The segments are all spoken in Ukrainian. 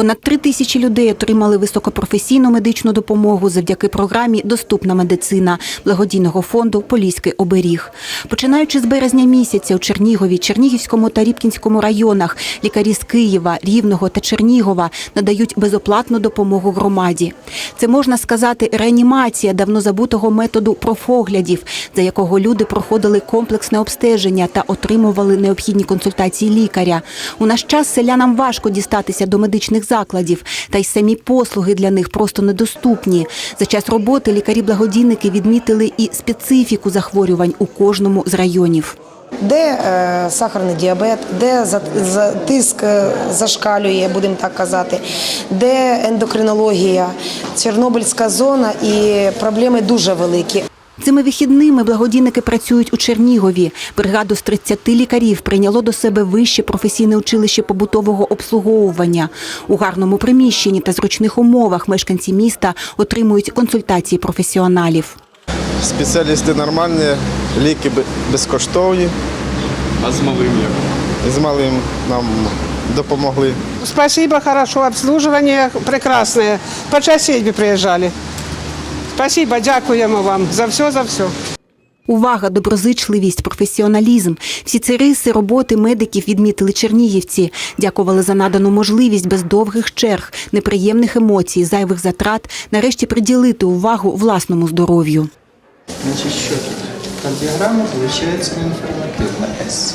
Понад три тисячі людей отримали високопрофесійну медичну допомогу завдяки програмі Доступна медицина благодійного фонду Поліський оберіг. Починаючи з березня місяця у Чернігові, Чернігівському та Рібкінському районах, лікарі з Києва, Рівного та Чернігова надають безоплатну допомогу громаді. Це можна сказати реанімація давно забутого методу профоглядів, за якого люди проходили комплексне обстеження та отримували необхідні консультації лікаря. У наш час селянам важко дістатися до медичних закладів, та й самі послуги для них просто недоступні. За час роботи лікарі-благодійники відмітили і специфіку захворювань у кожному з районів. де е, сахарний діабет, де за, за, тиск е, зашкалює, будемо так казати, де ендокринологія, Чорнобильська зона і проблеми дуже великі. Цими вихідними благодійники працюють у Чернігові. Бригаду з 30 лікарів прийняло до себе вище професійне училище побутового обслуговування. У гарному приміщенні та зручних умовах мешканці міста отримують консультації професіоналів. Спеціалісти нормальні, ліки безкоштовні. А з малим як? З малим нам допомогли. Спасибо, хорошо, обслуживание прекрасное. По часі приїжджали. Спасибо, дякуємо вам за все, за все. Увага, доброзичливість, професіоналізм. Всі ці риси роботи медиків відмітили чернігівці. Дякували за надану можливість без довгих черг, неприємних емоцій, зайвих затрат, нарешті приділити увагу власному здоров'ю. Значит, що тут? Кардіограма виходить інформативна С.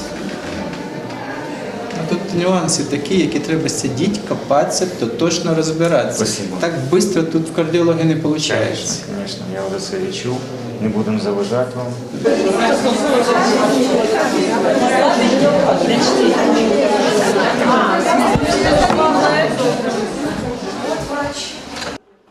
Нюанси такі, які треба сидіти, копатися, то точно розбиратися. Спасибо. Так швидко тут в кардіологи не виходить. Звісно, я вже це відчув. Не будемо заважати вам.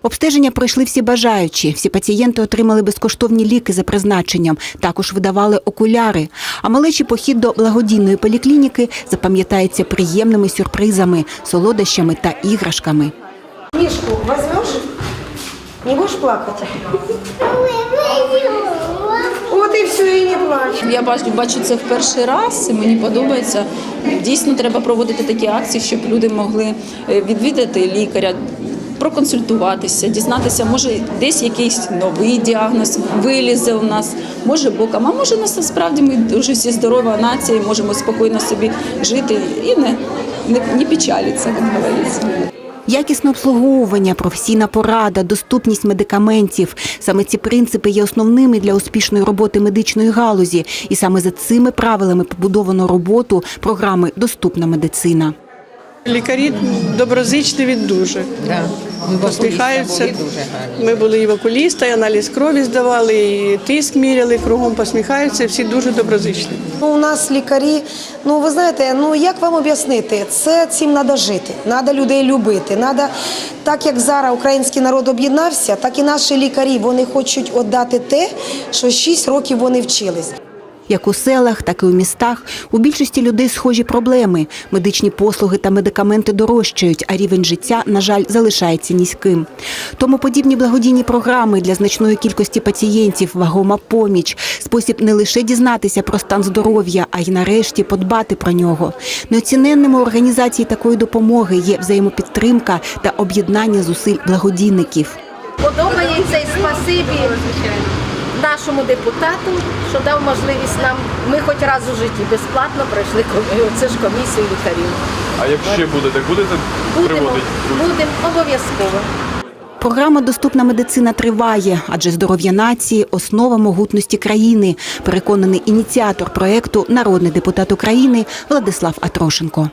Обстеження пройшли всі бажаючі. Всі пацієнти отримали безкоштовні ліки за призначенням. Також видавали окуляри. А малечий похід до благодійної поліклініки запам'ятається приємними сюрпризами, солодощами та іграшками. Книжку візьмеш? Не будеш плакати? От і все, і не плач. Я бачу, бачу це в перший раз, і мені подобається. Дійсно, треба проводити такі акції, щоб люди могли е, відвідати лікаря, проконсультуватися, дізнатися, може десь якийсь новий діагноз вилізе у нас, може боком, а може насправді ми дуже всі здорова нація, можемо спокійно собі жити і не, не, не печалитися, як говориться. Якісне обслуговування, професійна порада, доступність медикаментів саме ці принципи є основними для успішної роботи медичної галузі, і саме за цими правилами побудовано роботу програми Доступна медицина. Лікарі доброзичливі дуже. Посміхаються. Ми були і в окуліста, і аналіз крові здавали, і тиск міряли, кругом посміхаються, всі дуже доброзичливі. Ну, у нас лікарі, ну ви знаєте, ну як вам об'яснити, це цим треба жити, треба людей любити. Надо, так як зараз український народ об'єднався, так і наші лікарі вони хочуть віддати те, що 6 років вони вчились. Як у селах, так і у містах у більшості людей схожі проблеми. Медичні послуги та медикаменти дорожчають, а рівень життя, на жаль, залишається низьким. Тому подібні благодійні програми для значної кількості пацієнтів вагома поміч, спосіб не лише дізнатися про стан здоров'я, а й нарешті подбати про нього. Неоціненними організації такої допомоги є взаємопідтримка та об'єднання зусиль благодійників. Подобається і спасибі нашому депутату, що дав можливість нам. Ми хоч раз у житті безплатно пройшли ком- це ж комісію лікарів. А якщо будете, будете Будемо, приводити будемо обов'язково. Програма Доступна медицина триває, адже здоров'я нації основа могутності країни. Переконаний ініціатор проекту, народний депутат України Владислав Атрошенко.